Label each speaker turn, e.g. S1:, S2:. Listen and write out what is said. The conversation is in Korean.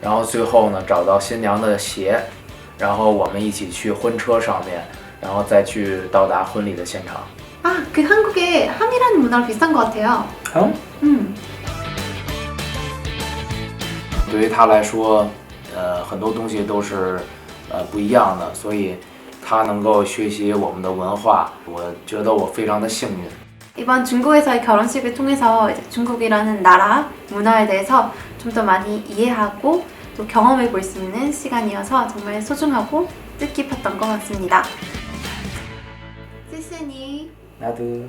S1: 然后最后呢，找到新娘的鞋，然后我们一起去婚车上面，然后再去到达婚礼的现场。
S2: 아, 그 한국의 함이라는 문화랑 비슷한 것 같아요.
S1: 嗯，
S2: 음,
S1: 对于他来说，呃，很多东西都是呃不一样的，所以他能够学习我们的文化，我觉得我非常的幸运。
S2: 이번 중국에서의 결혼식을 통해서 이제 중국이라는 나라 문화에 대해서 좀 더 많이 이해하고 또 경험해 볼 수 있는 시간이어서 정말 소중하고 뜻깊었던 것 같습니다. 시신이
S1: 나도